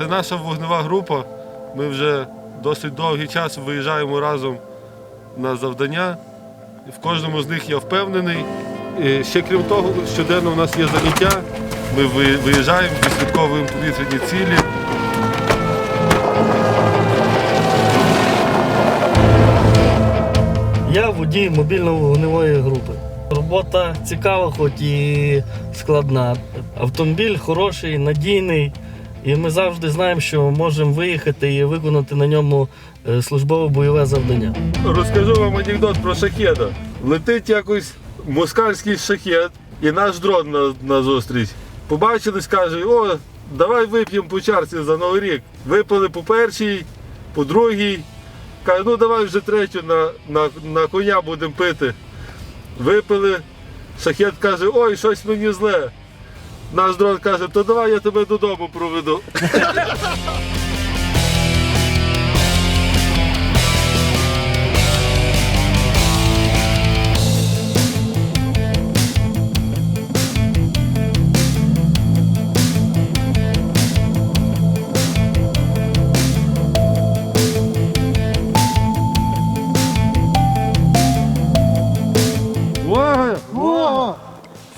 Це наша вогнева група. Ми вже досить довгий час виїжджаємо разом на завдання. В кожному з них я впевнений. І ще крім того, щоденно у нас є заняття. Ми виїжджаємо, відслідковуємо повітряні цілі. Я водій мобільно-вогневої групи. Робота цікава, хоч і складна. Автомобіль хороший, надійний, і ми завжди знаємо, що можемо виїхати і виконати на ньому е, службове бойове завдання. Розкажу вам анекдот про шахеда. Летить якось москальський шахет і наш дрон на, на зустріч. Побачились, каже, о, давай вип'ємо по чарці за Новий рік. Випили по першій, по другій. Каже, ну давай вже третю на, на, на коня будемо пити. Випили. Шахет каже, ой, щось мені зле. Наш дрон каже, то давай я тебе додому проведу.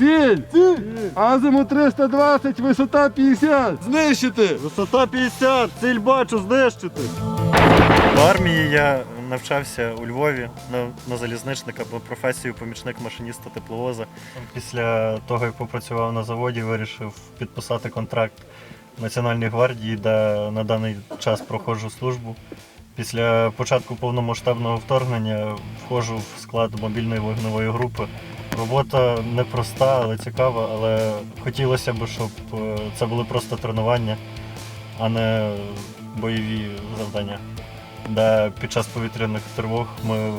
Ціль! Ціль! Азиму 320, висота 50. Знищити! Висота 50, ціль бачу, знищити. В армії я навчався у Львові на, на залізничника по професію помічник машиніста тепловоза. Після того, як попрацював на заводі, вирішив підписати контракт Національної гвардії, де на даний час проходжу службу. Після початку повномасштабного вторгнення входжу в склад мобільної вогневої групи. Робота непроста, але цікава, але хотілося б, щоб е, це були просто тренування, а не бойові завдання де під час повітряних тривог ми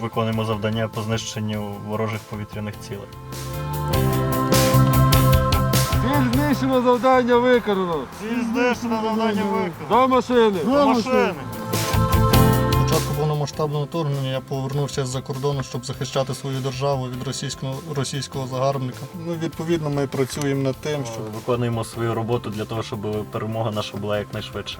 виконуємо завдання по знищенню ворожих повітряних цілей. Ціль знищено, завдання виконано. Ціль знищено завдання виконано. До машини. До машини. Повномасштабного вторгнення я повернувся з-за кордону, щоб захищати свою державу від російського, російського загарбника. Ну, відповідно, ми працюємо над тим, що Виконуємо свою роботу для того, щоб перемога наша була якнайшвидше.